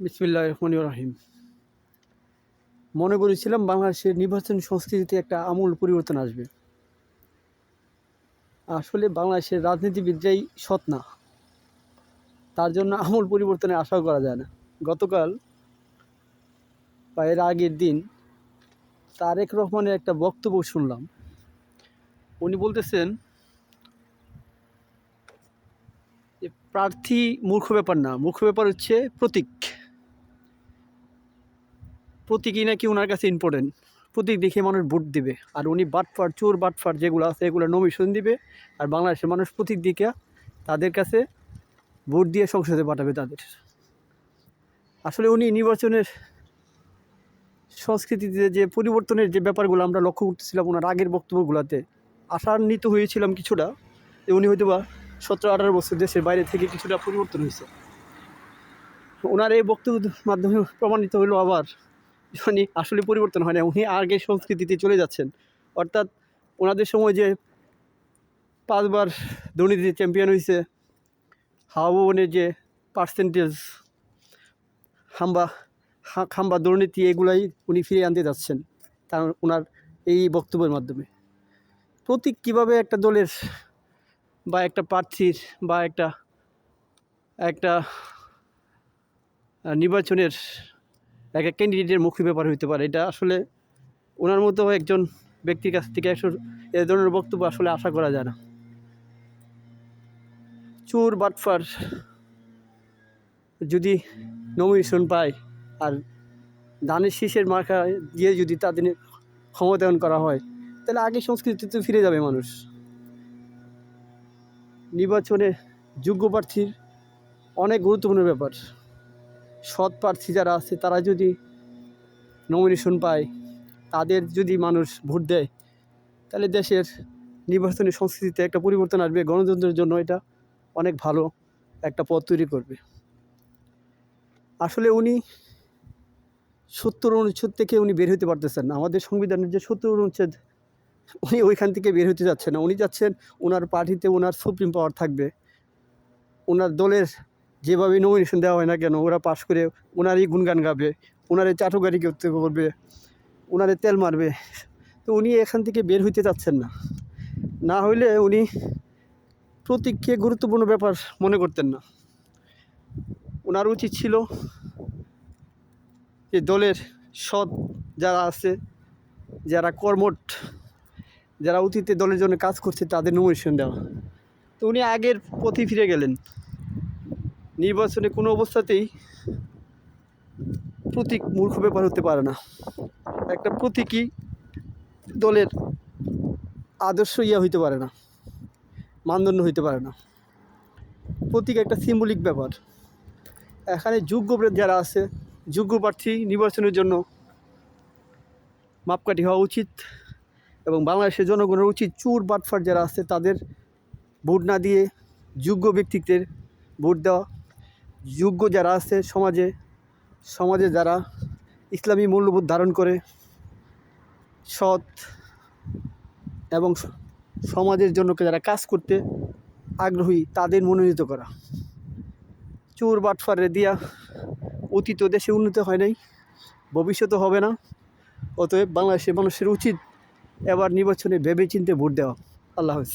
বিসমিল্লাহ রহমান রাহিম। মনে করেছিলাম বাংলাদেশের নির্বাচন সংস্কৃতিতে একটা আমূল পরিবর্তন আসবে। আসলে বাংলাদেশের রাজনীতিবিদরাই সৎ না, তার জন্য আমূল পরিবর্তনে আশাও করা যায় না। গতকাল বা এর আগের দিন তারেক রহমানের একটা বক্তব্য শুনলাম। উনি বলতেছেন প্রার্থী মূর্খ ব্যাপার না, মূর্খ ব্যাপার হচ্ছে প্রতীক। প্রতীকই নাকি ওনার কাছে ইম্পর্টেন্ট প্রতীক দেখে মানুষ ভোট দিবে। আর উনি বাটফার, চোর বাটফার যেগুলো আছে এগুলো নমিশন দিবে। আর বাংলাদেশের মানুষ প্রতীক দিকে তাদের কাছে ভোট দিয়ে সংসদে পাঠাবে তাদের। আসলে উনি নির্বাচনের সংস্কৃতিতে যে পরিবর্তনের যে ব্যাপারগুলো আমরা লক্ষ্য করতেছিলাম, ওনার আগের বক্তব্যগুলোতে, আশান্বিত হয়েছিলাম কিছুটা যে উনি হয়তো বা সতেরো, আঠারো বছর দেশের বাইরে থেকে কিছুটা পরিবর্তন হয়েছে। ওনার এই বক্তব্যের মাধ্যমে প্রমাণিত হলো আবার উনি আসলে পরিবর্তন হয় না উনি আগের সংস্কৃতিতে চলে যাচ্ছেন। অর্থাৎ ওনাদের সময় যে পাঁচবার দুর্নীতিতে চ্যাম্পিয়ন হয়েছে হাওয়া যে পার্সেন্টেজ হাম্বা খাম্বা দুর্নীতি এগুলাই উনি ফিরে আনতে যাচ্ছেন তার ওনার এই বক্তব্যের মাধ্যমে। প্রতীক কীভাবে একটা দলের বা একটা প্রার্থীর বা একটা একটা আহ, নির্বাচনের একটা ক্যান্ডিডেটের মুখী ব্যাপার হইতে পারে। এটা আসলে ওনার মতো একজন ব্যক্তির কাছ থেকে একশো এ ধরনের বক্তব্য আসলে আশা করা যায় না। চোর, বাটফার যদি নমিনেশন পায় আর ধানের শীষের মার্কা দিয়ে যদি তাদের ক্ষমতায়ন করা হয়, তাহলে আগে সংস্কৃতিতে ফিরে যাবে মানুষ। নির্বাচনে যোগ্য প্রার্থীর অনেক গুরুত্বপূর্ণ ব্যাপার। সৎ প্রার্থী যারা আছে, তারা যদি নমিনেশন পায়, তাদের যদি মানুষ ভোট দেয়, তাহলে দেশের নির্বাচনী সংস্কৃতিতে একটা পরিবর্তন আসবে। গণতন্ত্রের জন্য এটা অনেক ভালো একটা পথ তৈরি করবে। আসলে উনি সত্তর অনুচ্ছেদ থেকে উনি বের হতে পারতেছেন না। আমাদের সংবিধানের যে সত্তর অনুচ্ছেদ, উনি ওইখান থেকে বের হতে যাচ্ছেন না। উনি যাচ্ছেন ওনার পার্টিতে ওনার সুপ্রিম পাওয়ার থাকবে। ওনার দলের যেভাবে নমিনেশন দেওয়া হয় না কেন, ওরা পাশ করে ওনারই গুনগান গাবে, ওনারে চাটুকারি করতে করবে, ওনারে তেল মারবে। তো উনি এখান থেকে বের হইতে চাচ্ছেন না। না হইলে উনি প্রতীককে গুরুত্বপূর্ণ ব্যাপার মনে করতেন না। ওনার উচিত ছিল যে দলের সৎ যারা আছে, যারা কর্মট যারা অতীতে দলের জন্য কাজ করছে, তাদের নমিনেশন দেওয়া। তো উনি আগের পথে ফিরে গেলেন। নির্বাচনে কোনো অবস্থাতেই প্রতীক মূর্খ ব্যাপার হতে পারে না। একটা প্রতীকই দলের আদর্শ ইয়া হইতে পারে না, মানদণ্ড হইতে পারে না। প্রতীক একটা সিম্বলিক ব্যাপার। এখানে যোগ্য যারা আছে, যোগ্য প্রার্থী নির্বাচনের জন্য মাপকাঠি হওয়া উচিত এবং বাংলাদেশের জনগণের উচিত চুর বাটফার যারা আছে, তাদের ভোট না দিয়ে যোগ্য ব্যক্তিদের ভোট দেওয়া যোগ্য যারা আছে সমাজে সমাজে যারা ইসলামী মূল্যবোধ ধারণ করে, সৎ এবং সমাজের জন্য যারা কাজ করতে আগ্রহী, তাদের মনোনীত করা। চোর বাটফারে দিয়া অতীত দেশে উন্নত হয় নাই ভবিষ্যতে হবে না, অতএব বাংলাদেশের মানুষের উচিত এবার নির্বাচনে ভেবে চিনতে ভোট দেওয়া। আল্লাহ হাফিজ।